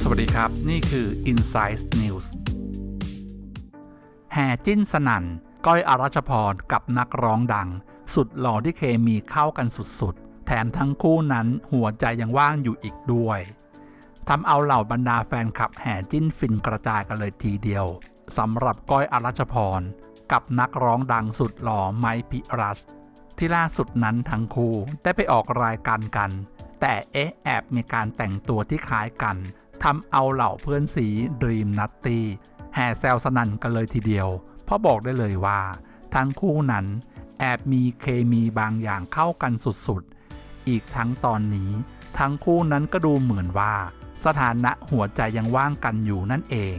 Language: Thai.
สวัสดีครับ นี่คือ Insight News แห่จิ้นสนั่น ก้อยอารัชพรกับนักร้องดัง สุดหล่อที่เคมีเข้ากันสุดๆ แถมทั้งคู่นั้นหัวใจยังว่างอยู่อีกด้วยทำเอาเหล่าบรรดาแฟนคลับแห่จิ้นฟินกระจายกันเลยทีเดียวสำหรับก้อยอารัชพร กับนักร้องดังสุดหล่อไมค์พิรัช ที่ล่าสุดนั้นทั้งคู่ได้ไปออกรายการกัน แต่เอ๊ะแอบมีการแต่งตัวที่คล้ายกันทำเอาเหล่าเพื่อนสีดรีมนัตตี้แห่แซวสนั่นกันเลยทีเดียว เพราะบอกได้เลยว่า ทั้งคู่นั้น แอบมีเคมีบางอย่างเข้ากันสุดๆ อีกทั้งตอนนี้ ทั้งคู่นั้นก็ดูเหมือนว่า สถานะหัวใจยังว่างกันอยู่นั่นเอง